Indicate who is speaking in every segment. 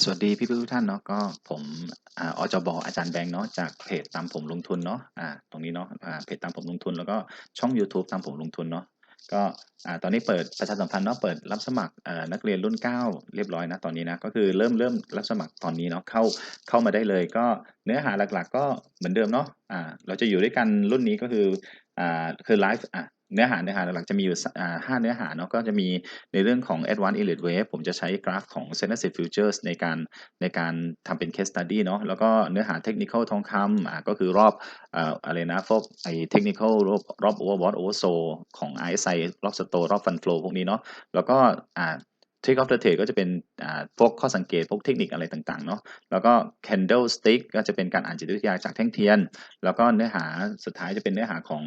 Speaker 1: สวัสดีพี่ๆทุกท่านเนาะก็ผมอจบอาจารย์แบงค์เนาะจากเพจตามผมลงทุนเนาะอ่าตรงนี้เนาะอ่าเพจตามผมลงทุนแล้วก็ช่อง YouTube ตามผมลงทุนเนาะก็อ่าตอนนี้เปิดประชาสัมพันธ์เนาะเปิดรับสมัครอ่อนักเรียนรุ่น 9 เรียบร้อยนะตอนนี้นะก็คือเริ่มเริ่มรับสมัครตอนนี้เนาะเข้าเข้ามาได้เลยก็เนื้อหาหลักๆ ก็เหมือนเดิมเนาะอ่าเราจะอยู่ด้วยกันรุ่นนี้ก็คืออ่าคือไลฟ์อะ เนื้อหาเนื้อหาหลักๆจะมีอยู่ห้าเนื้อหาเนาะก็จะมีในเรื่องของ Advanced Elite Wave ผมจะใช้กราฟของ s e n s i t i v Futures ในการในการทำเป็น case study เนาะแล้วก็เนื้อหา technical ทองคำอ่าก็คือรอบอ่าอะไรนะพวกไอ้ technical รอบรอบ overbought oversold ของ RSI รอบ store รอบ fund flow พวกนี้เนาะแล้วก็อ่า trick of the trade ก็จะเป็นพวกข้อสังเกตพวกเทคนิคอะไรต่างๆเนาะแล้วก็ candle stick ก็จะเป็นการอ่านจิตวิทยาจากแท่งเทียน แล้วก็เนื้อหาสุดท้ายจะเป็นเนื้อหาของ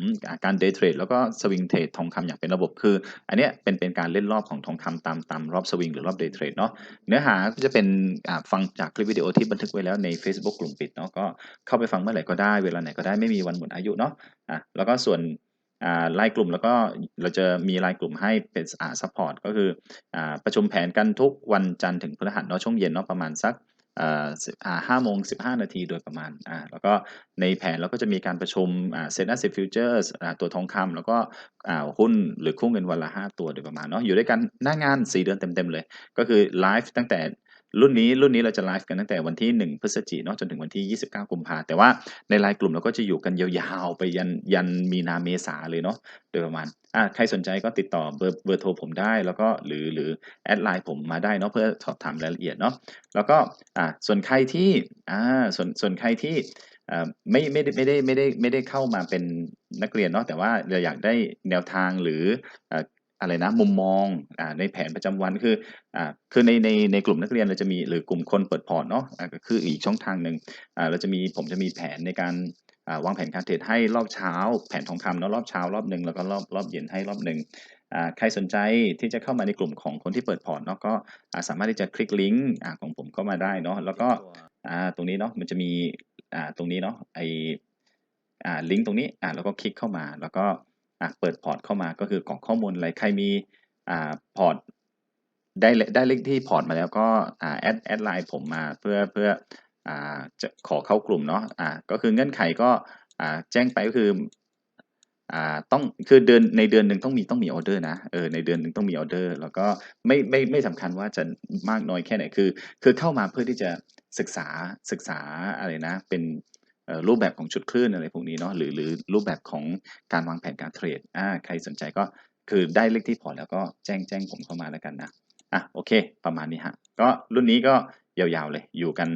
Speaker 1: การ day trade แล้วก็ swing trade ทองคำอย่างเป็นระบบคือ อันเนี้ยเป็นเป็นการเล่นรอบของทองคำตามตามรอบสวิงหรือรอบ day trade เนาะเนื้อหาก็จะเป็นฟังจากคลิปวิดีโอที่บันทึกไว้แล้วใน Facebook กลุ่มปิดเนาะก็เข้าไปฟังเมื่อไหร่ก็ได้เวลาไหนก็ได้ไม่มีวันหมดอายุเนาะอะแล้วก็ส่วน ไลน์กลุ่มแล้วก็เราจะมีไลน์กลุ่มให้เป็นอ่าซัพพอร์ตก็คืออ่าประชุมแผนกันทุกวันจันทร์ถึงพฤหัสเนาะช่วงเย็นเนาะประมาณสักห้าโมงสิบห้านาทีโดยประมาณอ่าแล้วก็ในแผนเราก็จะมีการประชุมอ่าเซ็น asset futures อ่าตัวทองคำแล้วก็อ่าหุ้นหรือคู่เงินวันละห้าตัวโดยประมาณเนาะอยู่ด้วยกันหน้างานสี่เดือนเต็ม ๆ เลย ก็คือไลฟ์ตั้งแต่ รุ่นนี้รุ่นนี้เราจะไลฟ์กันตั้งแต่วันที่ 1 พฤศจิกายนเนาะจนถึงวันที่ 29 กุมภาแต่ว่าในไลน์กลุ่มเราก็จะอยู่กันยาวๆ ไปยันยันมีนาเมษาเลยเนาะโดยประมาณอ่าใครสนใจก็ติดต่อเบอร์เบอร์โทรผมได้ แล้วก็หรือหรือแอดไลน์ผมมาได้เนาะเพื่อสอบถามรายละเอียดเนาะแล้วก็อ่าส่วนใครที่อ่าส่วนส่วนใครที่ไม่ไม่ได้ไม่ได้ไม่ได้ไม่ได้เข้ามาเป็นนักเรียนเนาะแต่ว่าเราอยากได้แนวทางหรือ อะไรนะมุมมองอในแผนประจำวันคืออคือในในในกลุ่มนักเรียนเราจะมีหรือกลุ่มคนเปิดพอร์ตเนาะอ่าก็คืออีกช่องทางหนึ่งเราจะมีผมจะมีแผนในการวางแผนการเทรดให้รอบเช้า แผนทองคำเนาะรอบเช้ารอบหนึ่งแล้วก็รอบรอบเย็นให้รอบหนึ่งใครสนใจที่จะเข้ามาในกลุ่มของคนที่เปิดพอร์ตเนาะก็สามารถที่จะคลิกลิงก์ของผมเข้ามาได้เนาะแล้วก็ตรงนี้เนาะมันจะมีตรงนี้เนาะไออ่าลิงก์ตรงนี้แล้วก็คลิกเข้ามาแล้วก็ เปิดพอร์ตเข้ามาก็คือกรอกข้อมูลอะไรใครมีอ่าพอร์ตได้ได้เลขที่พอร์ตมาแล้วก็อ่าแอดแอดไลน์ผมมาเพื่อเพื่ออ่าจะขอเข้ากลุ่มเนาะอ่าก็คือเงื่อนไขก็อ่าแจ้งไปก็คืออ่าต้องคือเดือนในเดือนหนึ่งต้องมีต้องมีออเดอร์นะเออในเดือนหนึ่งต้องมีออเดอร์ แล้วก็ไม่ไม่ไม่สำคัญว่าจะมากน้อยแค่ไหนคือ คือเข้ามาเพื่อที่จะศึกษาศึกษาอะไรนะเป็น รูปแบบของชุดคลื่นอะไรพวกนี้เนาะหรือหรือรูปแบบของการวางแผนการเทรดอ่าใครสนใจก็คือได้เลขที่พอร์ตแล้วก็แจ้งแจ้งผมเข้ามาแล้วกันนะอะโอเค ประมาณนี้ฮะก็รุ่นนี้ก็ยาวๆเลยอยู่กัน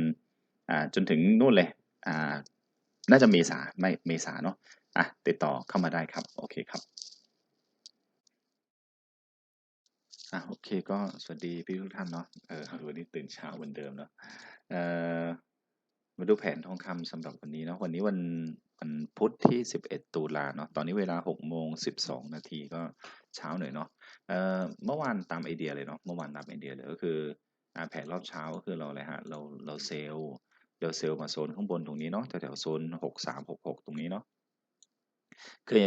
Speaker 1: อ่าจนถึงนู่นเลยอ่าน่าจะเมษาไม่เมษาเนาะอะติดต่อเข้ามาได้ครับ โอเคครับอะโอเคก็สวัสดีพี่ทุกท่านเนาะเออวันนี้ตื่นเช้าเหมือนเดิมเนาะเอ่อ มาดูแผนทองคำสำหรับวันนี้เนาะวันนี้วันวันพุธที่ 11 ตุลาเนาะตอนนี้เวลา6โมง12 นาทีก็เช้าหน่อยเนาะเอ่อเมื่อวานตามไอเดียเลยเนาะเมื่อวานตามไอเดียเลยก็คือแผนรอบเช้าก็คือเราอะไรฮะเราเราเซลล์เราเซลล์มาโซนข้างบนตรงนี้เนาะแถวๆโซน 6366 ตรงนี้เนาะคือ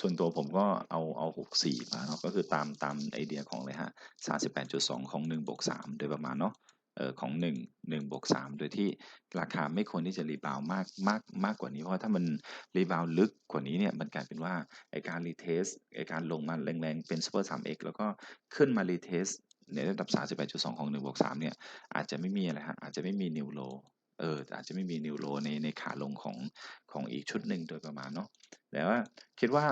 Speaker 1: ส่วนตัวผมก็เอาเอา 64 มาเนาะก็คือตามตามไอเดียของเลยฮะ 38.2 ของ1บวก3โดยประมาณเนาะ ของ 1 1บวก3โดยที่ราคาไม่ควรที่จะรีบาวมากมากมากกว่านี้ เพราะถ้ามันรีบาวลึกกว่านี้เนี่ยมันกลายเป็นว่าไอการรีเทสไอการลงมาแรงๆเป็น Super 3x แล้วก็ขึ้นมารีเทสในระดับ31.2ของ1บวก3เนี่ยอาจจะไม่มีอะไรฮะอาจจะไม่มีนิวโลเอออาจจะไม่มีนิวโลในในขาลงของของอีกชุดหนึ่งโดยประมาณเนาะ แต่ว่าคิดว่า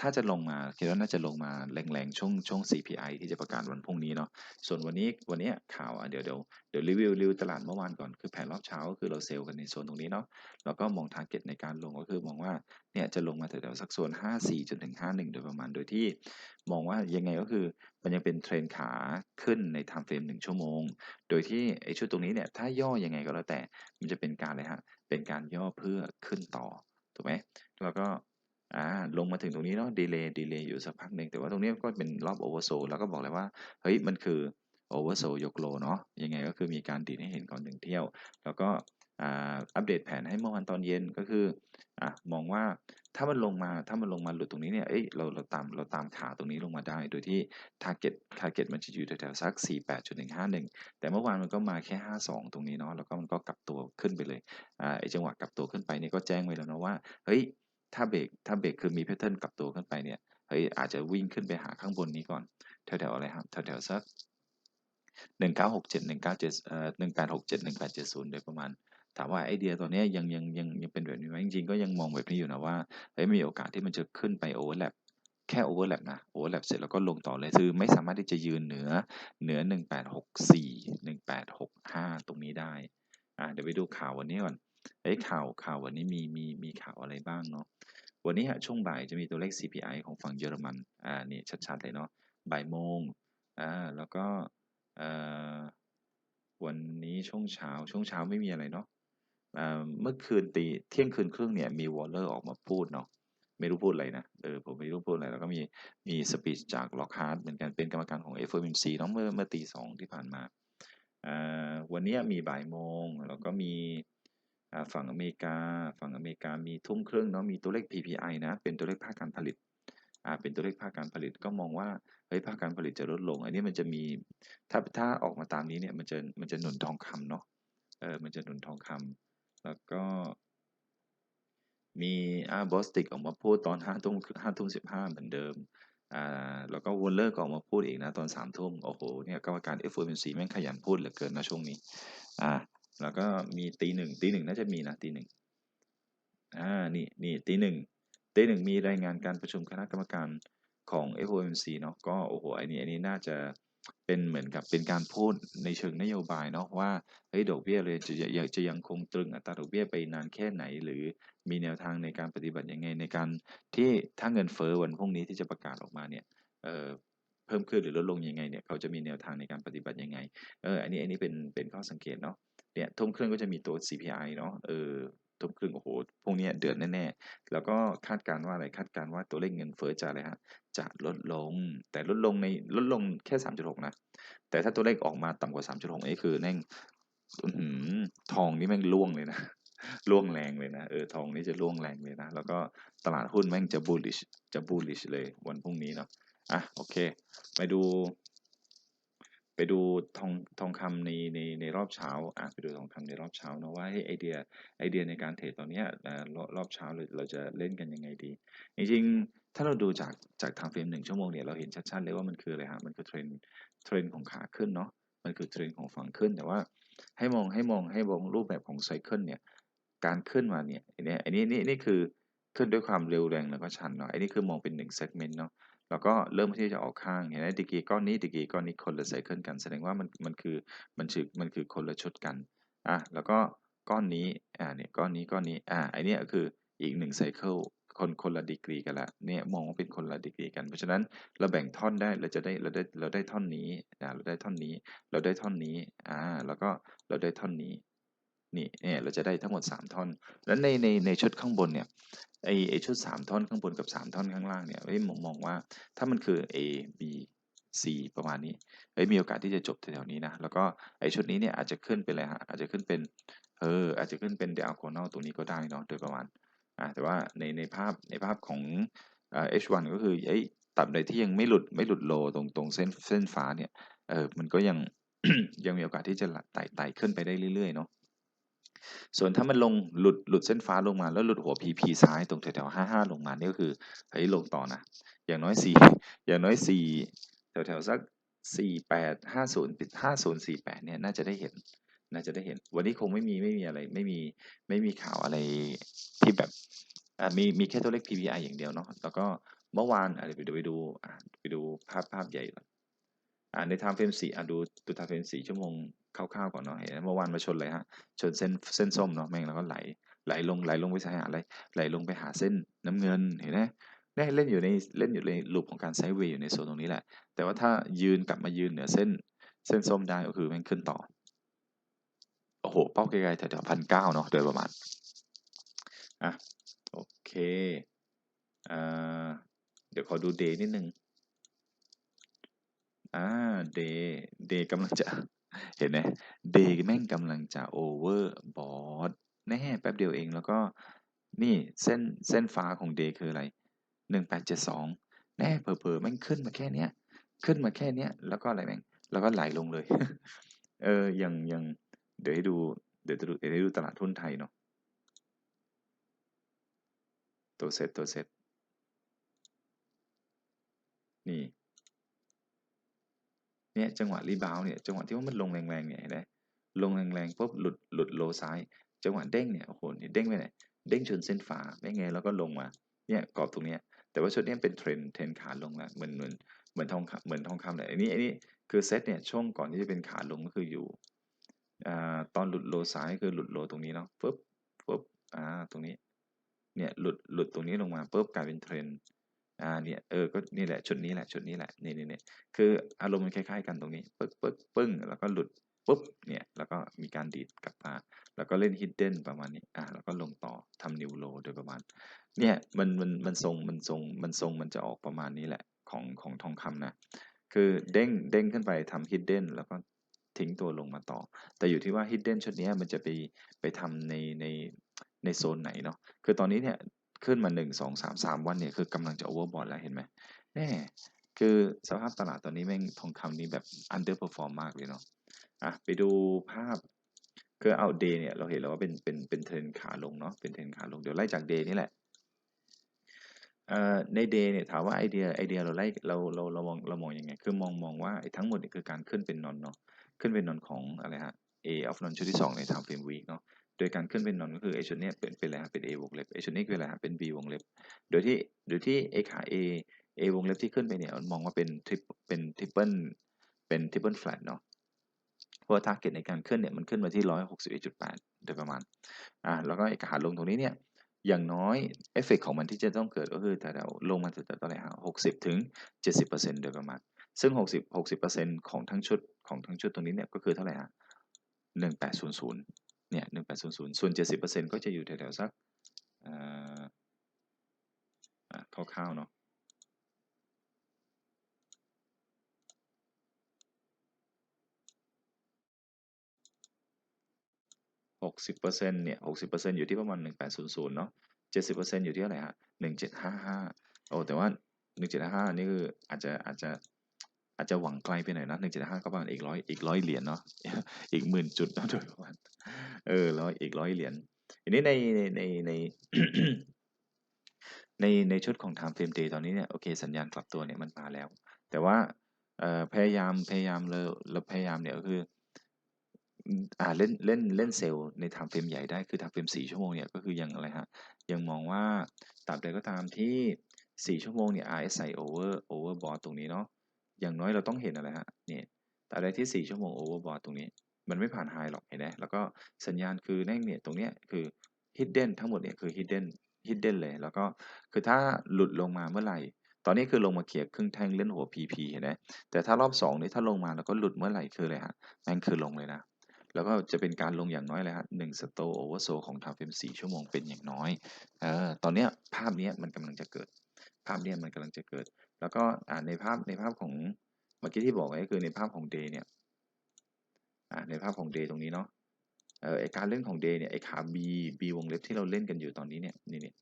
Speaker 1: ถ้าจะลงมาคิดว่าน่าจะลงมาแรงๆช่วงช่วง CPI ที่จะประกาศวันพรุ่งนี้เนาะส่วนวันนี้วันนี้ข่าวเดี๋ยวเดี๋ยวเดี๋ยวรีวิวรีวิวตลาดเมื่อวานก่อนคือแผนรอบเช้าก็คือเราเซลล์กันในโซนตรงนี้เนาะแล้วก็มองทาร์เก็ตในการลงก็คือมองว่าเนี่ยจะลงมาแถวๆสักโซน 54จนถึง 51 โดยประมาณโดยที่มองว่ายังไงก็คือมันยังเป็นเทรนขาขึ้นใน time frame 1ชั่วโมง โดยที่ไอ้ชุดตรงนี้เนี่ยถ้าย่อยังไงก็แล้วแต่มันจะเป็นการอะไรฮะเป็นการย่อเพื่อขึ้นต่อถูกไหม แล้วก็อ่าลงมาถึงตรงนี้เนาะดีเลย์ดีเลย์อยู่สักพักหนึ่งแต่ว่าตรงนี้ก็เป็นรอบโอเวอร์โซแล้วก็บอกเลยว่าเฮ้ยมันคือโอเวอร์โซยกโลเนาะยังไงก็คือมีการดีดให้เห็นก่อนหนึ่งเที่ยว แล้วก็อ่าอัปเดตแผนให้เมื่อวานตอนเย็นก็คืออะมองว่าถ้ามันลงมาถ้ามันลงมาหลุดตรงนี้เนี่ยเอ้ยเราเราตามเราตามขาตรงนี้ลงมาได้ โดยที่ target target มันจะอยู่แถวๆสัก 48.151 แต่เมื่อวานมันก็มาแค่ 52 ตรงนี้เนาะแล้วก็มันก็กลับตัวขึ้นไปเลยอ่าไอจังหวะกลับตัวขึ้นไปเนี่ยก็แจ้งไว้แล้วนะว่าเฮ้ย ถ้าเบรกถ้าเบรกคือมีแพทเทิร์นกลับตัวขึ้นไปเนี่ยเฮ้ยอาจจะวิ่งขึ้นไปหาข้างบนนี้ก่อนแถวๆอะไรครับแถวๆสักหนึ่งเก้าหกเจ็ดหนึ่งเก้าเจ็ดเอ่อหนึ่งแปดหกเจ็ดหนึ่งแปดเจ็ดศูนย์โดยประมาณ ถามว่าไอเดียตัวนี้ยังยังยังยังเป็นแบบนี้ไหมจริงๆก็ยังมองแบบนี้อยู่นะว่าเฮ้ยมีโอกาสที่มันจะขึ้นไปโอเวอร์แลปแค่โอเวอร์แลปนะโอเวอร์แลปเสร็จแล้วก็ลงต่อเลยคือไม่สามารถที่จะยืนเหนือเหนือหนึ่งแปดหกสี่หนึ่งแปดหกห้าตรงนี้ได้อะเดี๋ยวไปดูข่าววันนี้ก่อน เฮ้ยข่าวข่าววันนี้มีมีมีข่าวอะไรบ้างเนาะวันนี้ฮะช่วงบ่ายจะมีตัวเลข CPI ของฝั่งเยอรมันอ่านี่ชัดๆเลยเนาะบ่ายโมงอ่าแล้วก็อ่อวันนี้ช่วงเช้าช่วงเช้าไม่มีอะไรเนาะเอ่อเมื่อคืนตีเที่ยงคืนครึ่งเนี่ยมีวอลเลอร์ออกมาพูดเนาะไม่รู้พูดอะไรนะ เออ ผมไม่รู้พูดอะไร แล้วก็มี มีสปีชจากล็อกฮาร์ดเหมือนกัน เป็นกรรมการของ FOMC เนาะเมื่อ เมื่อตีสองที่ผ่านมา อ่า วันนี้มีบ่ายโมง แล้วก็มี ฝั่งอเมริกา ฝั่งอเมริกามีทุ่มครึ่งเนาะมีตัวเลข PPI นะ เป็นตัวเลขภาคการผลิตเป็นตัวเลขภาคการผลิตก็มองว่าเฮ้ยภาคการผลิตจะลดลง อันนี้มันจะมีถ้าถ้าออกมาตามนี้เนี่ยมันจะมันจะหนุนทองคำเนาะเออมันจะหนุนทองคำแล้วก็ มีอาบอสติกออกมาพูดตอนห้าทุ่มห้าทุ่มสิบห้าเหมือนเดิมอ่าแล้วก็วอลเลอร์ก็ออกมาพูดอีกนะตอนสามทุ่มโอ้โหเนี่ยกรรมการ FOMC แม่งขยันพูดเหลือเกินนะช่วงนี้อ่า แล้วก็มีตีหนึ่งตีหนึ่งน่าจะมีนะตีหนึ่งอ่านี่นี่ตีหนึ่งตีหนึ่งมีรายงานการประชุมคณะกรรมการของ FOMC เนาะก็โอ้โหอ้นี่ไอ้นี่น่าจะเป็นเหมือนกับเป็นการพูดในเชิงนโยบายเนาะว่าเฮ้ยดอกเบี้ยเลยจะจะจะยังคงตรึงอัตราดอกเบี้ยไปนานแค่ไหน หรือมีแนวทางในการปฏิบัติยังไงในการที่ถ้าเงินเฟ้อวันพรุ่งนี้ที่จะประกาศออกมาเนี่ยเอ่อเพิ่มขึ้นหรือลดลงยังไงเนี่ยเขาจะมีแนวทางในการปฏิบัติยังไงเอออันนี้อันนี้เป็นเป็นข้อสังเกตเนาะ เนี่ยทุ่มครึ่งก็จะมีตัว CPI เนาะเออทุ่มครึ่งโอ้โหพวกนี้เดือดแน่ๆ แล้วก็คาดการณ์ว่าอะไรคาดการณ์ว่าตัวเลขเงินเฟ้อจะอะไรฮะจะลดลง แต่ลดลงในลดลงแค่ 3.6 นะ แต่ถ้าตัวเลขออกมาต่ำกว่า 3.6นี่คือแม่งอื้อหือทองนี่แม่งร่วงเลยนะร่วงแรงเลยนะเออทองนี่จะร่วงแรงเลยนะ แล้วก็ตลาดหุ้นแม่งจะ bullish จะ bullish เลยวันพรุ่งนี้เนาะอะโอเค ไปดู ไปดูทองทองคำในในในรอบเช้าอะไปดูทองคำในรอบเช้าเนาะว่าเฮ้ไอเดียไอเดียในการเทรดตอนนี้รอบรอบเช้าเราเราจะเล่นกันยังไงดี จริงๆ ถ้าเราดูจากจากทางเฟรมหนึ่งชั่วโมงเนี่ยเราเห็นชัดๆเลยว่ามันคืออะไรฮะมันคือเทรนเทรนของขาขึ้นเนาะมันคือเทรนของฝั่งขึ้นแต่ว่าให้มองให้มองให้มองรูปแบบของไซเคิลเนี่ยการขึ้นมาเนี่ยอันนี้อันนี้นี่นี่คือขึ้นด้วยความเร็วแรงแล้วก็ชันเนาะอันนี้คือมองเป็นหนึ่งเซกเมนต์เนาะ แล้วก็เริ่มที่จะออกข้างเห็นไหมดีกรีก้อนนี้ดีกรีก้อนนี้คนละไซเคิลกันแสดงว่ามันมันคือมันคือมันคือคนละชุดกันอะแล้วก็ก้อนนี้อ่าเนี่ยก้อนนี้ก้อนนี้อ่าไอเนี้ยคืออีกหนึ่งไซเคิลคนคนละดีกรีกันละเนี่ยมองว่าเป็นคนละดีกรีกัน เพราะฉะนั้นเราแบ่งท่อนได้เราจะได้เราได้เราได้ท่อนนี้อ่าเราได้ท่อนนี้ เราได้ท่อนนี้อ่าแล้วก็เราได้ท่อนนี้นี่เนี่ยเราจะได้ทั้งหมด 3 ท่อน แล้วในในในชุดข้างบนเนี่ย ไอไอชุด 3 ท่อนข้างบนกับ 3 ท่อนข้างล่างเนี่ยเฮ้ยผมมองว่าถ้ามันคือ A B C ประมาณนี้เฮ้ยมีโอกาสที่จะจบแถวๆนี้นะ แล้วก็ไอชุดนี้เนี่ยอาจจะขึ้นไปเลยฮะอาจจะขึ้นเป็นเอออาจจะขึ้นเป็น diagonal ตรงนี้ก็ได้เนาะโดยประมาณอ่าแต่ว่าในในภาพในภาพของเอ่อ H1 ก็คือไอ้ตับใดที่ยังไม่หลุดไม่หลุดโลตรงตรงเส้นเส้นฟ้าเนี่ยเออมันก็ยังยังมีโอกาสที่จะไต่ไต่ขึ้นไปได้เรื่อยๆเนาะ ส่วนถ้ามันลงหลุดหลุดเส้นฟ้าลงมาแล้วหลุดหัว PP ซ้ายตรงแถวๆ55 ลงมานี่ก็คือเฮ้ยลงต่อนะ อย่างน้อย 4 อย่างน้อย 4 แถวๆสัก 48 50 5048 เนี่ยน่าจะได้เห็นน่าจะได้เห็น วันนี้คงไม่มีไม่มีอะไรไม่มีไม่มีข่าวอะไรที่แบบอ่ามีมีแค่ตัวเลข PPI อย่างเดียวเนาะแล้วก็เมื่อวานอะเดี๋ยวไปดูไปดูไปดูภาพภาพใหญ่ก่อนอ่าใน time frame 4อะดูดู time frame 4ชั่วโมง คร่าวๆก่อนเนาะเห็นไหมเมื่อวานมาชนอะไรฮะชนเส้นเส้นส้มเนาะแม่งแล้วก็ไหลไหลลงไหลลงไปสายหาอะไรไหลลงไปหาเส้นน้ำเงินเห็นไหมเนี่ยเล่นอยู่ในเล่นอยู่ในลูปของการไซด์เวย์อยู่ในโซนตรงนี้แหละ แต่ว่าถ้ายืนกลับมายืนเหนือเส้นเส้นส้มได้ก็คือแม่งขึ้นต่อโอ้โหเป้าไกลๆแถวๆพันเก้าเนาะโดยประมาณอะโอเคอ่าเดี๋ยวขอดูเดย์นิดนึงอ่าเดย์เดย์กำลังจะ เห็นไหมเดย์แม่งกำลังจะโอเวอร์บอทแน่แป๊บเดียวเองแล้วก็นี่เส้นเส้นฟ้าของเดย์คืออะไรหนึ่งแปดเจ็ดสองแน่เผลอๆแม่งขึ้นมาแค่เนี้ย ขึ้นมาแค่เนี้ย แล้วก็อะไรแม่ง แล้วก็ไหลลงเลย เอออยังอยังเดี๋ยวให้ดูเดี๋ยวจะดูเดี๋ยวให้ดูตลาดทุนไทยเนาะตัวเซตตัวเซตนี่ เนี่ยจังหวะรีบาวเนี่ยจังหวะที่ว่ามันลงแรงๆเนี่ยนไหมลงแรงๆปุ๊บหลุดหลุดโลซ้าย จังหวะเด้งเนี่ยโอ้โหเนี่เด้งไปไหนเด้งชนเส้นฟ้าไม่ไงแล้วก็ลงมาเนี่ยกรอบตรงเนี้ยแต่ว่าชุดนี้เป็นเทรนเทรนขาลงแล้วเหมือนเหมือนเหมือนทองคำเหมือนทองคำเลยอันนี้อันนี้คือเซตเนี่ยช่วงก่อนที่จะเป็นขาลงก็คืออยู่อ่าตอนหลุดโลซ้ายคือหลุดโลตรงนี้เนาะปุ๊บปุ๊บอ่าตรงนี้เนี่ยหลุดหลุดตรงนี้ลงมาปุ๊บกลายเป็นเทรน อ่าเนี่ยเออก็นี่แหละชุดนี้แหละชุดนี้แหละนี่นี่นี่คืออารมณ์มันคล้ายๆกันตรงนี้ปึ๊กปึ๊กปึ้งแล้วก็หลุดปุ๊บเนี่ยแล้วก็มีการดีดกลับมา แล้วก็เล่นฮิดเด้นประมาณนี้อ่าแล้วก็ลงต่อทำนิวโลโดยประมาณเนี่ยมันมันมันทรงมันทรงมันทรงมันจะออกประมาณนี้แหละของของทองคำนะคือเด้งเด้งขึ้นไปทำฮิดเด้นแล้วก็ทิ้งตัวลงมาต่อ แต่อยู่ที่ว่าฮิดเด้นชุดนี้มันจะไปไปทำในในในโซนไหนเนาะคือตอนนี้เนี่ย ขึ้นมา 1 2 3 3 วันเนี่ยคือกำลังจะโอเวอร์บอทแล้วเห็นไหมแน่คือสภาพตลาดตอนนี้แม่งทองคำนี้แบบอันเดอร์เพอร์ฟอร์มมากเลยเนาะอะไปดูภาพคือเอาเดย์เนี่ยเราเห็นแล้วว่าเป็นเป็นเป็นเทรนขาลงเนาะเป็นเทรนขาลงเดี๋ยวไล่จากเดย์นี่แหละเอ่อในเดย์เนี่ยถามว่าไอเดียไอเดียเราไล่เราเราเรามองเรามองยังไง คือมองมองว่าไอ้ทั้งหมดเนี่ยคือการขึ้นเป็นนอนเนาะขึ้นเป็นนอนของอะไรฮะ A of non ชุดที่2ใน time frame week เนาะ โดยการขึ้นเป็นนอนก็คือไอชุดนี้เป็นเป็นอะไรฮะเป็น A วงเล็บไอชุดนี้คืออะไรฮะเป็น B วงเล็บ โดยที่โดยที่ไอขา A A วงเล็บที่ขึ้นไปเนี่ยมองว่าเป็นทริปเป็นทริปเปิลเป็นทริปเปิลแฟลตเนาะเพราะว่า target ในการขึ้นเนี่ยมันขึ้นมาที่ 161.8 โดยประมาณอ่าแล้วก็ไอขาลงตรงนี้เนี่ยอย่างน้อยเอฟเฟกของมันที่จะต้องเกิดก็คือแต่เราลงมาถึงเท่าไหร่ฮะหกสิบถึงเจ็ดสิบเปอร์เซ็นต์โดยประมาณ ซึ่งหกสิบหกสิบเปอร์เซ็นต์ของทั้งชุดของทั้งชุดตรงนี้เนี่ยก็คือเท่าไหร่ฮะหนึ่งแปดศูนย์ศูนย์ เนี่ยหนึ่งแปดศูนย์ศูนย์ส่วนเจ็ดสิบเปอร์เซ็นต์ก็จะอยู่แถวๆสักอ่าอ่าคร่าวๆเนาะหกสิบเปอร์เซ็นต์เนี่ยหกสิบเปอร์เซ็นต์อยู่ที่ประมาณหนึ่งแปดศูนย์ศูนย์เนาะเจ็ดสิบเปอร์เซ็นต์อยู่ที่เท่าไรฮะหนึ่งเจ็ดห้าห้าโอ้แต่ว่าหนึ่งเจ็ดห้านี่คืออาจจะอาจจะอาจจะหวังไกลไปหน่อยนะหนึ่งเจ็ดห้าก็ประมาณอีกร้อยอีกร้อยเหรียญเนาะอีกหมื่นจุดนะโดยประมาณ เออร้อยอีกร้อยเหรียญทีนี้ในในในในในในชุดของ time frame day ตอนนี้เนี่ยโอเคสัญญาณกลับตัวเนี่ยมันมาแล้ว แต่ว่าพยายามพยายามเราเราพยายามเนี่ยก็คืออ่าเล่นเล่นเล่นเซลล์ใน time frame ใหญ่ได้คือ time frame 4ชั่วโมงเนี่ยก็คือยังอะไรฮะยังมองว่าตราบใดก็ตามที่ 4 ชั่วโมงเนี่ย RSI over overbought ตรงนี้เนาะอย่างน้อยเราต้องเห็นอะไรฮะเนี่ยตราบใดที่ 4 ชั่วโมง overbought ตรงนี้ มันไม่ผ่านไฮหรอกเห็นไหมแล้วก็สัญญาณคือแน่งเนี่ยตรงเนี้ยคือ hidden ทั้งหมดเนี่ยคือ hidden hidden เลย แล้วก็คือถ้าหลุดลงมาเมื่อไหร่ ตอนนี้คือลงมาเขียครึ่งแท่งเล่นหัว PP เห็นไหมแต่ถ้ารอบ2นี่ถ้าลงมาแล้วก็หลุดเมื่อไหร่คืออะไรฮะแม่งคือลงเลยนะแล้วก็จะเป็นการลงอย่างน้อยเลยฮะหนึ่งสโตโอเวอร์โซของทางเฟมสี่ชั่วโมงเป็นอย่างน้อยเออตอนเนี้ยภาพเนี้ยมันกำลังจะเกิด ภาพเนี้ยมันกำลังจะเกิด แล้วก็อ่าในภาพในภาพของเมื่อกี้ที่บอกไว้ก็คือในภาพของเดย์เนี่ย ในภาพของเดย์ตรงนี้เนาะเออไอการเล่นของเดย์เนี่ยไอขา B B วงเล็บที่เราเล่นกันอยู่ตอนนี้เนี่ยนี่เนี่ย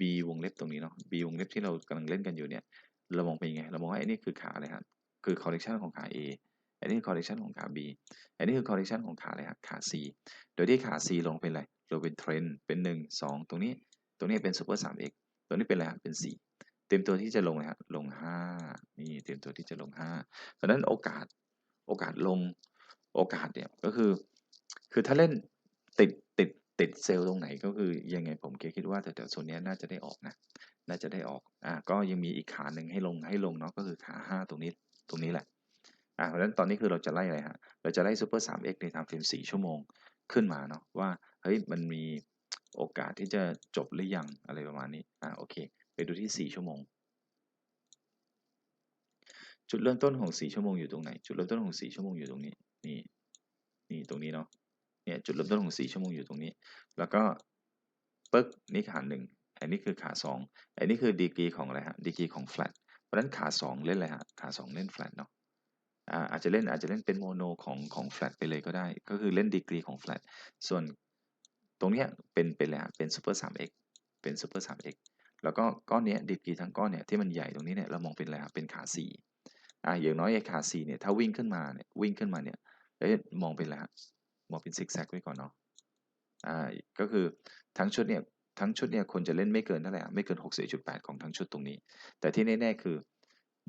Speaker 1: B วงเล็บตรงนี้เนาะ B วงเล็บที่เรากำลังเล่นกันอยู่เนี่ยเรามองเป็นยังไงเรามองว่าไอนี่คือขาอะไรครับคือ correction ของขา A อันนี้คือ correction ของขา B อันนี้คือ correction ของขาอะไรครับขา C โดยที่ขา C ลงเป็นอะไรลงเป็นเทรนเป็น 1 2 ตรงนี้ตรงนี้เป็น super 3x ตรงนี้เป็นอะไรครับเป็น4เต็มตัวที่จะลงนะครับลง 5 นี่เต็มตัวที่จะลง5เพราะฉะนั้นโอกาสโอกาสลง โอกาสเนี่ยก็คือ คือถ้าเล่นติดติดติดเซลล์ตรงไหนก็คือยังไงผมคิดว่าแถวๆโซนนี้น่าจะได้ออกนะ น่าจะได้ออกอ่าก็ยังมีอีกขาหนึ่งให้ลงให้ลงเนาะก็คือขาห้าตรงนี้ตรงนี้แหละอ่าเพราะฉะนั้นตอนนี้คือเราจะไล่อะไรฮะเราจะไล่ซูเปอร์ 3x ในทางฟิล์ม4ชั่วโมงขึ้นมาเนาะว่าเฮ้ยมันมีโอกาสที่จะจบหรือยังอะไรประมาณนี้อ่าโอเค ไปดูที่ 4 ชั่วโมง จุดเริ่มต้นของ 4 ชั่วโมงอยู่ตรงไหน จุดเริ่มต้นของ 4 ชั่วโมงอยู่ตรงนี้ นี่นี่ตรงนี้เนาะเนี่ยจุดเริ่มต้นของ4ชั่วโมงอยู่ตรงนี้ แล้วก็ปึ๊กนี่ขาหนึ่งอันนี้คือขาสองอันนี้คือดีกรีของอะไรฮะดีกรีของ flat เพราะฉะนั้นขาสองเล่นอะไรฮะขาสองเล่น flat เนาะอ่าอาจจะเล่นอาจจะเล่นเป็นโมโนของของ flat ไปเลยก็ได้ ก็คือเล่นดีกรีของ flat ส่วนตรงเนี้ยเป็นเป็นอะไรฮะเป็น super 3x เป็น super 3x แล้วก็ก้อนเนี้ยดีกรีทั้งก้อนเนี่ยที่มันใหญ่ตรงนี้เนี่ยเรามองเป็นอะไรครับเป็นขาสี่อ่าอย่างน้อยไอ้ขาสี่เนี่ยถ้าวิ่งขึ้นมาเนี่ยวิ่งขึ้นมาเนี่ย เอ้ยมองเป็นอะไรฮะมองเป็นซิกแซกไว้ก่อนเนาะอ่าก็คือทั้งชุดเนี่ยทั้งชุดเนี่ยคนจะเล่นไม่เกินเท่าไหร่อะไม่เกิน64.8ของทั้งชุดตรงนี้ แต่ที่แน่ๆคือ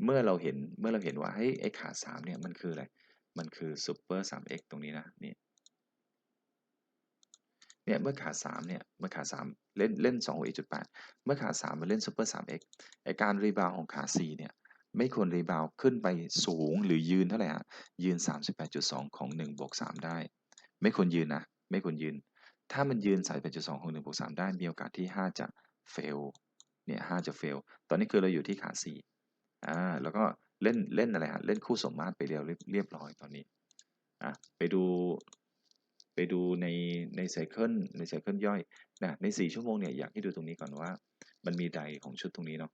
Speaker 1: เมื่อเราเห็นเมื่อเราเห็นว่าเฮ้ยไอ้ขาสามเนี่ยมันคืออะไร มันคือ super 3x ตรงนี้นะนี่เนี่ยเมื่อขาสามเนี่ยเมื่อขาสามเล่นเล่น2 6 8เมื่อขาสามมาเล่น super 3x ไอการรีบาวของขาสี่เนี่ย ไม่ควรรีบาวขึ้นไปสูงหรือยืนเท่าไหร่ฮะยืน 38.2 ของ1บวก3ได้ ไม่ควรยืนนะ ไม่ควรยืน ถ้ามันยืน 38.2 ของ1บวก3ได้ มีโอกาสที่ 5 จะ fail เนี่ย5จะ fail ตอนนี้คือเราอยู่ที่ขาสี่อ่าแล้วก็เล่นเล่นอะไรฮะเล่นคู่สมมาตรไปเรียบเรียบร้อยตอนนี้อะไปดูไปดูในในไซเคิลในไซเคิลย่อยนะในสี่ชั่วโมงเนี่ยอยากให้ดูตรงนี้ก่อนว่า มันมีไดของชุดตรงนี้เนาะ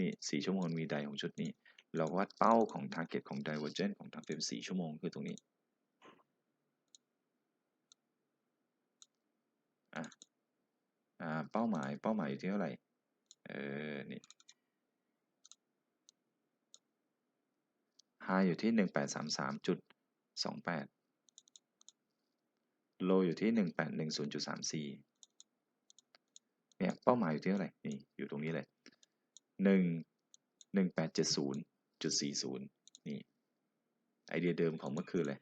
Speaker 1: นี่สี่ชั่วโมงมีไดของชุดนี้ เราวัดเป้าของ target ของ divergence ของทางเฟรมสี่ชั่วโมงคือตรงนี้อะอ่าเป้าหมายเป้าหมายอยู่ที่เท่าไหร่เออนี่ high อยู่ที่หนึ่งแปดสามสามจุดสองแปด low อยู่ที่หนึ่งแปดหนึ่งศูนย์จุดสามสี่เนี่ยเป้าหมายอยู่ที่เท่าไหร่นี่อยู่ตรงนี้เลย หนึ่งหนึ่งแปดเจ็ดศูนย์จุดสี่ศูนย์นี่ ไอเดียเดิมของเมื่อคืนเลย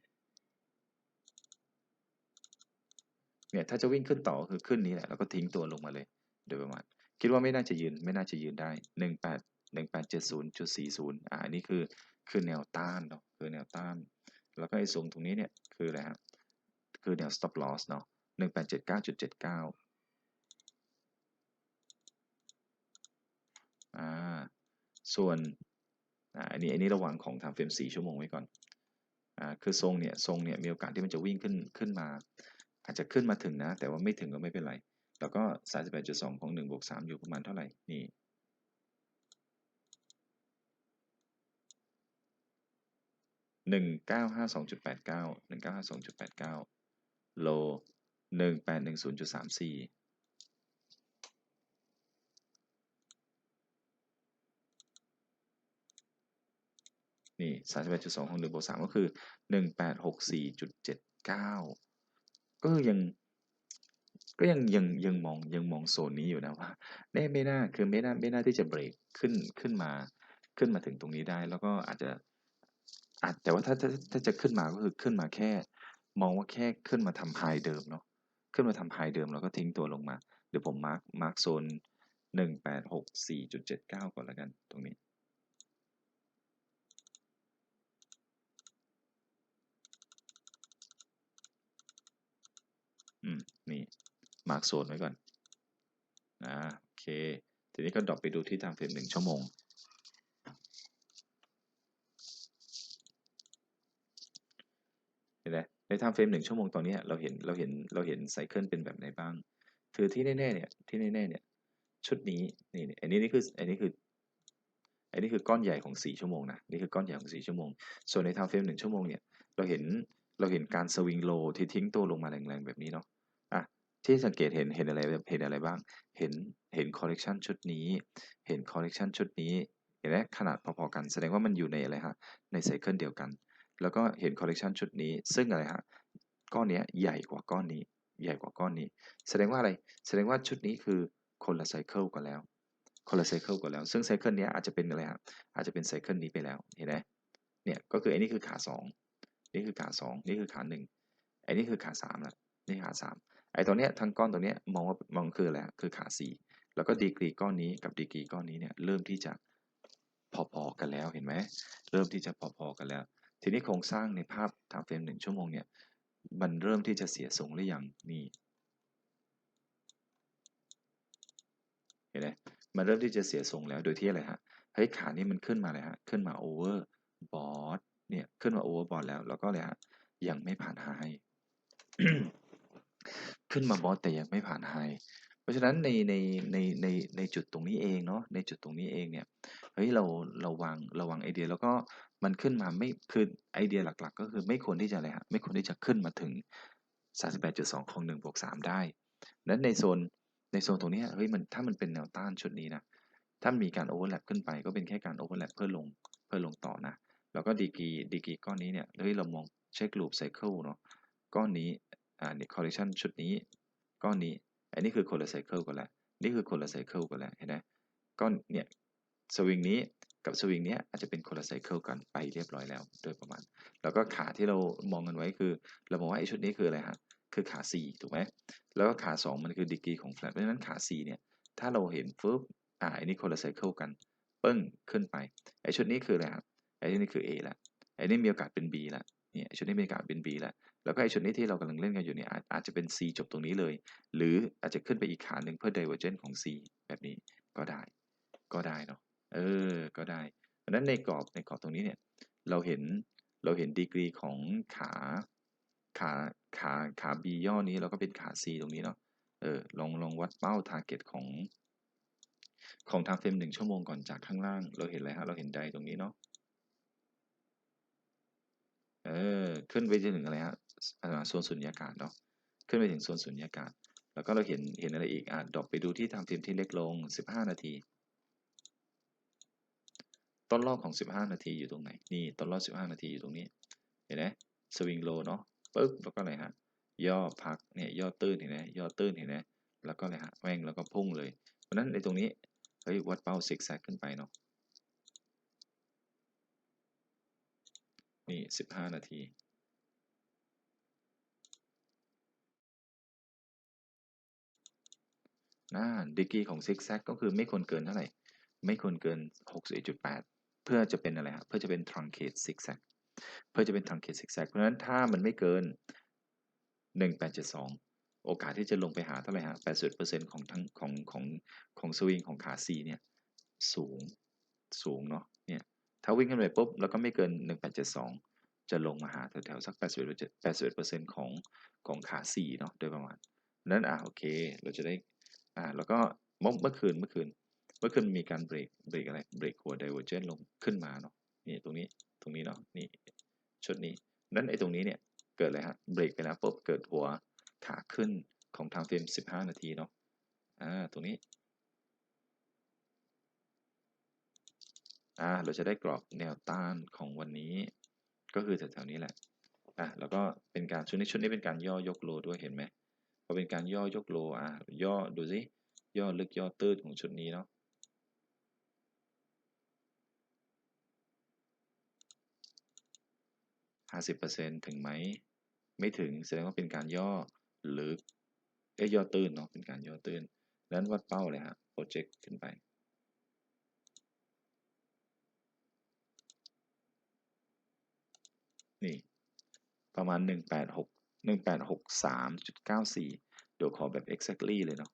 Speaker 1: เนี่ยถ้าจะวิ่งขึ้นต่อคือขึ้นนี้แหละแล้วก็ทิ้งตัวลงมาเลย โดยประมาณ คิดว่าไม่น่าจะยืนไม่น่าจะยืนได้หนึ่งแปดหนึ่งแปดเจ็ดศูนย์จุดสี่ศูนย์อ่าอันนี้คือคือแนวต้านเนาะคือแนวต้าน แล้วก็ไอ้ทรงตรงนี้เนี่ยคืออะไรครับคือแนว stop loss เนาะหนึ่งแปดเจ็ดเก้าจุดเจ็ดเก้า อ่าส่วนอ่าอันนี้อันนี้ระหวังของทางเฟรมสี่ชั่วโมงไว้ก่อนอ่าคือทรงเนี่ยทรงเนี่ยมีโอกาสที่มันจะวิ่งขึ้นขึ้นมา อาจจะขึ้นมาถึงนะ แต่ว่าไม่ถึงก็ไม่เป็นไร แล้วก็ 38.2 ของ1บวก3อยู่ประมาณเท่าไหร่ นี่หนึ่งเก้าห้าสองจุดแปดเก้าหนึ่งเก้าห้าสองจุดแปดเก้าโลหนึ่งแปดหนึ่งศูนย์จุดสามสี่ นี่สามสิบแปดจุดสองของหนึ่งบวกสามก็คือหนึ่งแปดหกสี่จุดเจ็ดเก้าก็ยังก็ยังยังยังมองยังมองโซนนี้อยู่นะว่าแน่ไม่น่าคือไม่น่าไม่น่าที่จะเบรกขึ้นขึ้นมาขึ้นมาถึงตรงนี้ได้ แล้วก็อาจจะอาจแต่ว่าถ้าถ้าถ้าจะขึ้นมาก็คือขึ้นมาแค่ มองว่าแค่ขึ้นมาทำไฮเดิมเนาะขึ้นมาทำไฮเดิมแล้วก็ทิ้งตัวลงมา เดี๋ยวผมมาร์กมาร์กโซนหนึ่งแปดหกสี่จุดเจ็ดเก้าก่อนแล้วกันตรงนี้ อืมนี่มาร์กโซนไว้ก่อนนะโอเค ทีนี้ก็ดรอปไปดูที่ทางเฟรมหนึ่งชั่วโมง เห็นไหมในทางเฟรมหนึ่งชั่วโมงตอนนี้เราเห็นเราเห็นเราเห็นไซเคิลเป็นแบบไหนบ้าง คือที่แน่ๆเนี่ยที่แน่ๆเนี่ยชุดนี้นี่อันนี้นี่คืออันนี้คืออันนี้คือก้อนใหญ่ของ 4 ชั่วโมงนะนี่คือก้อนใหญ่ของ 4 ชั่วโมง ส่วนในทางเฟรมหนึ่งชั่วโมงเนี่ยเราเห็น เราเห็นการสวิงโลที่ทิ้งตัวลงมาแรงๆแบบนี้เนาะอะที่สังเกตเห็นเห็นอะไรเห็นอะไรบ้าง เห็นเห็นคอลเลกชันชุดนี้ เห็นคอลเลกชันชุดนี้เห็นไหมขนาดพอๆกัน แสดงว่ามันอยู่ในอะไรฮะในไซเคิลเดียวกัน แล้วก็เห็นคอลเลกชันชุดนี้ ซึ่งอะไรฮะก้อนนี้ใหญ่กว่าก้อนนี้ ใหญ่กว่าก้อนนี้ แสดงว่าอะไรแสดงว่าชุดนี้คือคนละไซเคิลกันแล้วคนละไซเคิลกันแล้ว ซึ่งไซเคิลนี้อาจจะเป็นอะไรฮะอาจจะเป็นไซเคิลนี้ไปแล้วเห็นไหมเนี่ยก็คืออันนี้คือขาสอง นี่คือขาสองนี่คือขาหนึ่งอันนี้คือขาสามละนี่ขาสามไอ้ตัวเนี้ยทั้งก้อนตัวเนี้ยมองว่ามองคืออะไรคือขาสี่แล้วก็ดีกรีก้อนนี้กับดีกรีก้อนนี้เนี่ยเริ่มที่จะพอๆกันแล้วเห็นไหมเริ่มที่จะพอๆกันแล้ว ทีนี้โครงสร้างในภาพทางเฟรมหนึ่งชั่วโมงเนี่ยมันเริ่มที่จะเสียทรงหรือยังนี่เห็นไหมมันเริ่มที่จะเสียทรงแล้วโดยที่อะไรฮะเฮ้ยขานี้มันขึ้นมาเลยฮะขึ้นมาโอเวอร์บอท เนี่ยขึ้นมาโอเวอร์บอทแล้ว แล้วก็เลยฮะยังไม่ผ่านไฮขึ้นมาบอสแต่ยังไม่ผ่านไฮเพราะฉะนั้นในในในในในจุดตรงนี้เองเนาะในจุดตรงนี้เองเนี่ยเฮ้ยเราเราวางเราวางไอเดีย แล้วก็มันขึ้นมาไม่คือไอเดียหลัก ๆ ก็คือไม่ควรที่จะอะไรฮะไม่ควรที่จะขึ้นมาถึง 38.2 ของ1บวก3ได้นั้นในโซนในโซนตรงเนี้ยเฮ้ยมันถ้ามันเป็นแนวต้านชุดนี้นะถ้ามีการโอเวอร์แลปขึ้นไปก็เป็นแค่การโอเวอร์แลปเพื่อลงเพื่อลงต่อนะ แล้วก็ดีกีดีกีก้อนนี้เนี่ยเฮ้ยเรามองเช็คลูปไซเคิลเนาะก้อนนี้อ่าเนี่ยคอลเลคชันชุดนี้ก้อนนี้อันนี้คือคนละไซเคิลกันแล้วนี่คือคนละไซเคิลกันแล้วเห็นไหมก้อนเนี่ยสวิงนี้กับสวิงเนี้ยอาจจะเป็นคนละไซเคิลกันไปเรียบร้อยแล้วโดยประมาณ แล้วก็ขาที่เรามองกันไว้คือ เรามองว่าไอ้ชุดนี้คืออะไรฮะคือขา C ถูกไหมแล้วก็ขา 2 มันคือดีกรีของแฟลตเพราะฉะนั้นขา C เนี่ย ถ้าเราเห็นฟึบอ่าอันนี้คนละไซเคิลกันปึ้งขึ้นไปไอ้ชุดนี้คืออะไรครับ ไอ้นี่คือ A ละไอ้นี่มีโอกาสเป็น B ละเนี่ยชุดนี้มีโอกาสเป็น B ละแล้วก็ไอ้ชุดนี้ที่เรากำลังเล่นกันอยู่เนี่ยอาจอาจจะเป็น C จบตรงนี้เลย หรืออาจจะขึ้นไปอีกขาหนึ่งเพื่อ divergence ของ C แบบนี้ก็ได้ ก็ได้เนาะเออ ก็ได้เพราะนั้นในกรอบในกรอบตรงนี้เนี่ยเราเห็นเราเห็นดีกรีของขาขาขาขา B ย่อนี้แล้วก็เป็นขา C ตรงนี้เนาะเออลองลองวัดเป้า target ของของทางเฟรมหนึ่งชั่วโมงก่อนจากข้างล่าง เราเห็นอะไรฮะเราเห็นไดตรงนี้เนาะ เออขึ้นไปจนถึงอะไรฮะอ่าโซนสุญญากาศเนาะขึ้นไปถึงโซนสุญญากาศ แล้วก็เราเห็นเห็นอะไรอีกอะดรอปไปดูที่ทางเฟรมที่เล็กลง 15 นาที ต้นรอบของ 15 นาทีอยู่ตรงไหนนี่ต้นรอบ 15 นาทีอยู่ตรงนี้ เห็นไหมสวิงโลเนาะปึ๊บแล้วก็อะไรฮะย่อพักเนี่ยย่อตื้นเห็นไหมย่อตื้นเห็นไหมแล้วก็อะไรฮะแว่งแล้วก็พุ่งเลย เพราะฉะนั้นในตรงนี้เฮ้ยวัดเป้าซิกแซกขึ้นไปเนาะ นี่15นาทีน่าดีกีของซิกแซกก็คือไม่ควรเกินเท่าไหร่ ไม่ควรเกิน 61.8 เพื่อจะเป็นอะไรฮะเพื่อจะเป็น truncate zigzag เพื่อจะเป็น truncate zigzag เพราะฉะนั้นถ้ามันไม่เกิน 1872 โอกาสที่จะลงไปหาเท่าไหร่ฮะ80%ของทั้งของของของสวิงของขา C เนี่ยสูงสูงเนาะ ถ้าวิ่งขึ้นไปปุ๊บแล้วก็ไม่เกิน 1872 จะลงมาหาแถวๆสัก 81 81%ของของขา C เนาะโดยประมาณนั้นอะโอเค เราจะได้อ่าแล้วก็เมื่อคืนเมื่อคืน เมื่อคืนมีการเบรกเบรกอะไรเบรกหัว divergence ลงขึ้นมาเนาะนี่ตรงนี้ตรงนี้เนาะนี่ชุดนี้นั้นไอ้ตรงนี้เนี่ยเกิดอะไรฮะเบรกไปแล้วปุ๊บเกิดหัวขาขึ้นของทางเฟรม15 นาทีเนาะอ่าตรงนี้ อ่าเราจะได้กรอบแนวต้านของวันนี้ ก็คือแถวๆนี้แหละอะแล้วก็เป็นการชุดนี้ชุดนี้เป็นการย่อยกโลด้วยเห็นไหมพอเป็นการย่อยกโลอะย่อดูสิย่อลึกย่อตื้นของชุดนี้เนาะห้าสิบเปอร์เซ็นถึงไหมไม่ถึงแสดงว่าเป็นการย่อลึกเอ้ยย่อตื้นเนาะเป็นการย่อตื้นนั้นวัดเป้าเลยฮะโปรเจกต์ขึ้นไป นี่ ประมาณหนึ่งแปดหกหนึ่งแปดหกสามจุดเก้าสี่เดี๋ยวขอแบบ exactly เลยเนาะ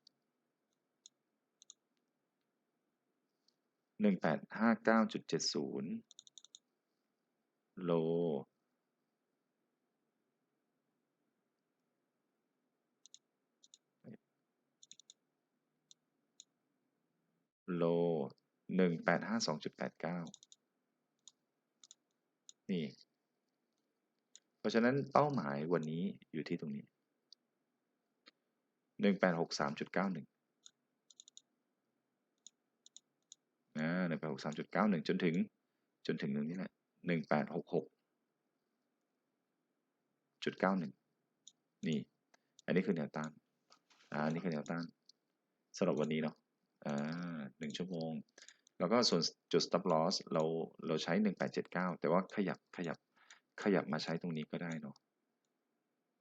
Speaker 1: หนึ่งแปดห้าเก้าจุดเจ็ดศูนย์โลโลหนึ่งแปดห้าสองจุดแปดเก้านี่ เพราะฉะนั้นเป้าหมายวันนี้อยู่ที่ตรงนี้หนึ่งแปดหกสามจุดเก้าหนึ่งนะหนึ่งแปดหกสามจุดเก้าหนึ่งจนถึง จนถึงตรงนี้แหละหนึ่งแปดหกหกจุดเก้าหนึ่งนี่ อันนี้คือแนวต้านอ่าอันนี้คือแนวต้านสำหรับวันนี้เนาะอ่าหนึ่งชั่วโมง แล้วก็ส่วนจุด stop loss เราเราใช้หนึ่งแปดเจ็ดเก้าแต่ว่าขยับขยับ ขยับมาใช้ตรงนี้ก็ได้เนาะ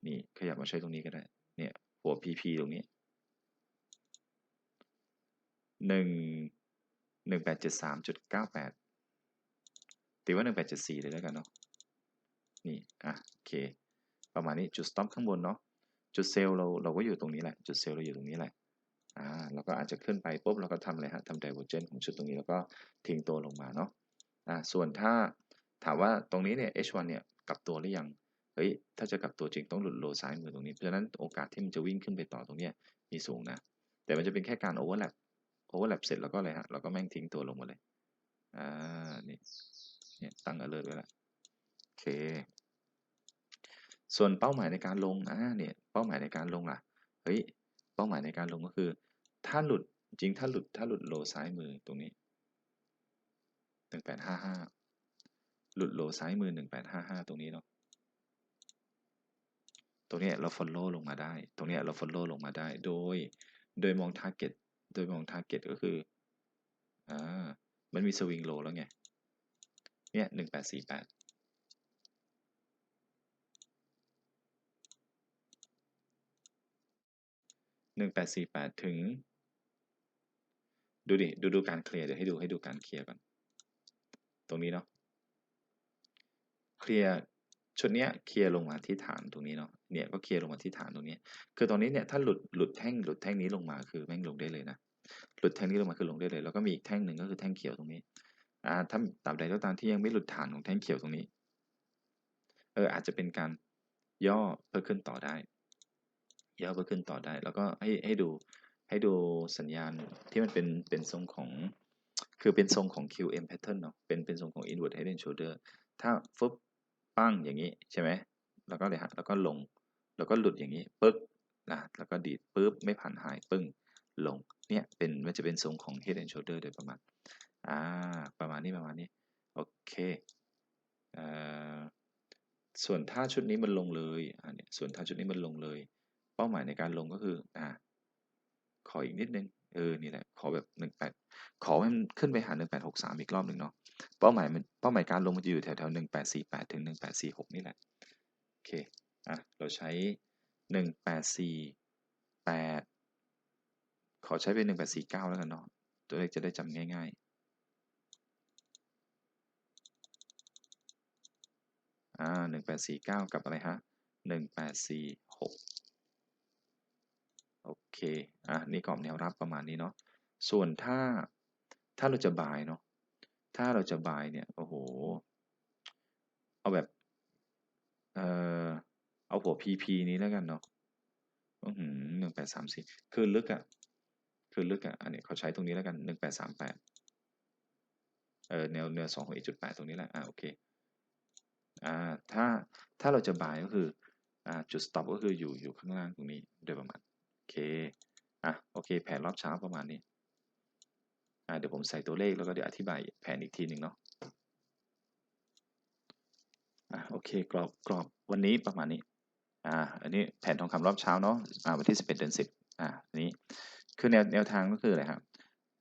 Speaker 1: นี่ขยับมาใช้ตรงนี้ก็ได้ เนี่ย หัว PP ตรงนี้หนึ่งหนึ่งแปดเจ็ดสามจุดเก้าแปดตีว่าหนึ่งแปดเจ็ดสี่เลยแล้วกันเนาะนี่อะโอเค ประมาณนี้จุด stop ข้างบนเนาะจุดเซลล์เราเราก็อยู่ตรงนี้แหละ จุดเซลล์เราอยู่ตรงนี้แหละอ่าเราก็อาจจะขึ้นไปปุ๊บเราก็ทำอะไรฮะทำ divergence ของชุดตรงนี้แล้วก็ทิ้งตัวลงมาเนาะอ่าส่วนถ้า ถามว่าตรงนี้เนี่ย H1 เนี่ยกลับตัวหรือยัง เฮ้ย ถ้าจะกลับตัวจริงต้องหลุดโลซ้ายมือตรงนี้ เพราะฉะนั้นโอกาสที่มันจะวิ่งขึ้นไปต่อตรงเนี้ยมีสูงนะ แต่มันจะเป็นแค่การ overlap overlap เสร็จแล้วก็อะไรฮะ เราก็แม่งทิ้งตัวลงมาเลย อ่า นี่ เนี่ยตั้ง alert ไว้แล้วโอเค ส่วนเป้าหมายในการลง อ่า เนี่ย เป้าหมายในการลงล่ะ เฮ้ย เป้าหมายในการลงก็คือ ถ้าหลุดจริงถ้าหลุดถ้าหลุดโลซ้ายมือตรงนี้หนึ่งแปดห้าห้า หลุดโลซ้ายมือหนึ่งแปดห้าห้าตรงนี้เนาะตรงนี้เรา follow ลงมาได้ ตรงนี้เรา follow ลงมาได้ โดย โดยมอง target โดยมอง target ก็คือ อ่า มันมี swing low แล้วไง เนี่ยหนึ่งแปดสี่แปดหนึ่งแปดสี่แปดถึง ดูดิ ดูดูการเคลียร์ เดี๋ยวให้ดูให้ดูการเคลียร์ก่อน ตรงนี้เนาะ เคลียร์ชุดเนี้ยเคลียร์ลงมาที่ฐานตรงนี้เนาะเนี่ยก็เคลียร์ลงมาที่ฐานตรงนี้ คือตอนนี้เนี่ยถ้าหลุดหลุดแท่งหลุดแท่งนี้ลงมาคือแม่งลงได้เลยนะหลุดแท่งนี้ลงมาคือลงได้เลย แล้วก็มีอีกแท่งหนึ่งก็คือแท่งเขียวตรงนี้อ่าถ้าตราบใดก็ตามที่ยังไม่หลุดฐานของแท่งเขียวตรงนี้เอออาจจะเป็นการย่อเพื่อขึ้นต่อได้ ย่อเพื่อขึ้นต่อได้ แล้วก็ให้ให้ดูให้ดูสัญญาณที่มันเป็นเป็นทรงของคือเป็นทรงของ QM pattern เนาะเป็นเป็นทรงของ inward head and shoulder ถ้าฟึบ ปั้งอย่างนี้ใช่ไหมแล้วก็เลยฮะแล้วก็ลง แล้วก็หลุดอย่างนี้ปึ๊กนะแล้วก็ดีดปึ๊บไม่ผ่านหายปึ้งลงเนี่ยเป็นมันจะเป็นทรงของ head and shoulder โดยประมาณอ่าประมาณนี้ประมาณนี้โอเคเอ่อส่วนถ้าชุดนี้มันลงเลยอ่าเนี่ยส่วนถ้าชุดนี้มันลงเลย เป้าหมายในการลงก็คืออ่าขออีกนิดนึง เออนี่แหละขอแบบหนึ่งแปดขอให้มันขึ้นไปหาหนึ่งแปดหกสามอีกรอบหนึ่งเนาะเป้าหมายมันเป้าหมายการลงมันจะอยู่แถวแถวหนึ่งแปดสี่แปดถึงหนึ่งแปดสี่หกนี่แหละโอเคอะเราใช้หนึ่งแปดสี่แปดขอใช้เป็นหนึ่งแปดสี่เก้าแล้วกันเนาะตัวเลขจะได้จำง่ายๆอ่าหนึ่งแปดสี่เก้ากับอะไรฮะหนึ่งแปดสี่หก โอเคอะนี่กรอบแนวรับประมาณนี้เนาะส่วนถ้าถ้าเราจะบายเนาะถ้าเราจะบายเนี่ยโอ้โห เอาแบบเอ่อเอาหัว PP นี้แล้วกันเนาะอือหือหนึ่งแปดสามสี่คือลึกอะคือลึกอะอันนี้เขาใช้ตรงนี้แล้วกันหนึ่งแปดสามแปดเออแนวแนวสองหกจุดแปดตรงนี้แหละอ่าโอเคอ่าถ้าถ้าเราจะบายก็คืออ่าจุด stop ก็คืออยู่อยู่ข้างล่างตรงนี้โดยประมาณ เคอะโอเค แผนรอบเช้าประมาณนี้อ่าเดี๋ยวผมใส่ตัวเลขแล้วก็เดี๋ยวอธิบายแผนอีกทีหนึ่งเนาะอะโอเคกรอบกรอบวันนี้ประมาณนี้อ่าอันนี้แผนทองคำรอบเช้าเนาะอ่าวันที่ 11 เดือน 10อ่านี้คือแนวแนวทางก็คืออะไรครับ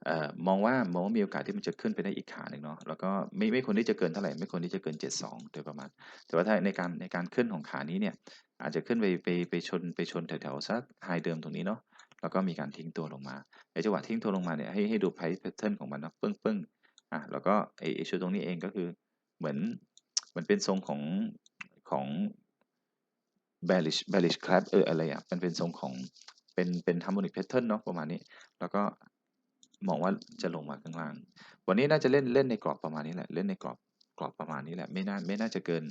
Speaker 1: ออมองว่ามองว่ามีโอกาสที่มันจะขึ้นไปได้อีกขาหนึ่งเนาะแล้วก็ไม่ไม่ควรที่จะเกินเท่าไหร่ไม่ควรที่จะเกิน 72 โดยประมาณ แต่ว่าถ้าในการในการขึ้นของขานี้เนี่ยอาจจะขึ้นไปไปไปชนไปชนแถวๆสักไฮเดิมตรงนี้เนาะแล้วก็มีการทิ้งตัวลงมาในจังหวะทิ้งตัวลงมาเนี่ยให้ให้ดู price pattern ของมันนะปึ้งๆอะแล้วก็ไอ้ไอชุดตรงนี้เองก็คือเหมือนมันเป็นทรงของของ bearish bearish crab เอออะไรอะมันเป็นทรงของเป็นเป็น harmonic pattern เนาะประมาณนี้ แล้วก็ มองว่าจะลงมาข้างล่าง วันนี้น่าจะเล่นเล่นในกรอบประมาณนี้แหละ เล่นในกรอบกรอบประมาณนี้แหละ ไม่น่าไม่น่าจะเกิน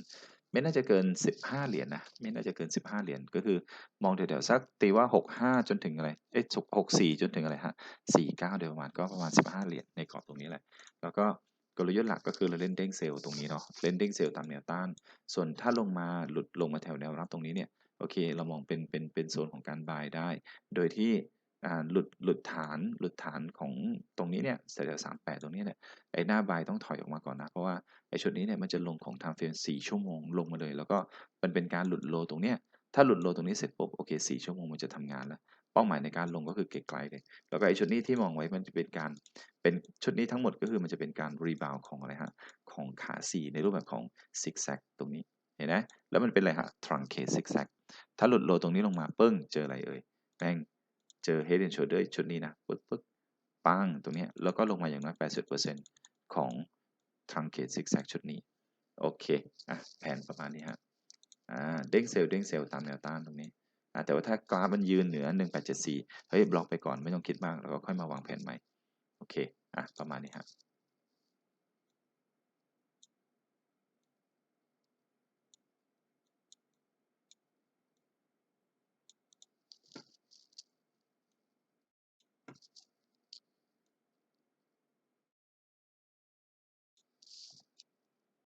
Speaker 1: ไม่น่าจะเกิน 15 เหรียญนะไม่น่าจะเกิน 15 เหรียญ ก็คือมองแถวๆสักตีว่า 65 จนถึงอะไร เอ๊ะ64 จนถึงอะไรครับ49โดยประมาณก็ประมาณ 15 เหรียญในกรอบตรงนี้แหละ แล้วก็กลยุทธ์หลักก็คือเราเล่นเด้งเซลล์ตรงนี้เนาะ เล่นเด้งเซลล์ตามแนวต้าน ส่วนถ้าลงมาหลุดลงมาแถวแนวรับตรงนี้เนี่ย โอเค เรามองเป็นเป็นเป็นโซนของการบายได้ โดยที่ หลุดหลุดฐานหลุดฐานของตรงนี้เนี่ยแถวๆ38ตรงนี้เนี่ยไอ้หน้าบายต้องถอยออกมาก่อนนะ เพราะว่าไอ้ชุดนี้เนี่ยมันจะลงของ time frame 4ชั่วโมงลงมาเลย แล้วก็มันเป็นการหลุดโลตรงเนี้ยถ้าหลุดโลตรงนี้เสร็จปุ๊บโอเค4ชั่วโมงมันจะทำงานแล้ว เป้าหมายในการลงก็คือไกลๆเลย แล้วก็ไอ้ชุดนี้ที่มองไว้มันจะเป็นการเป็นชุดนี้ทั้งหมดก็คือมันจะเป็นการรีบาวของอะไรครับของขา4ในรูปแบบของซิกแซกตรงนี้เห็นไหมแล้วมันเป็นอะไรครับ truncate zigzag ถ้าหลุดโลตรงนี้ลงมาปึ้งเจออะไรเอ่ยแม่ง เจอ head and shoulder ชุดนี้นะปึ๊บปึ๊บปังตรงนี้แล้วก็ลงมาอย่างน้อย 80%ของ truncate zigzag ชุดนี้ โอเคอะแผนประมาณนี้ฮะอ่าเด้งเซลล์เด้งเซลล์ตามแนวต้านตรงนี้อ่าแต่ว่าถ้ากราฟมันยืนเหนือ 1874 เฮ้ยบล็อกไปก่อนไม่ต้องคิดมาก แล้วก็ค่อยมาวางแผนใหม่ โอเคอะประมาณนี้ครับ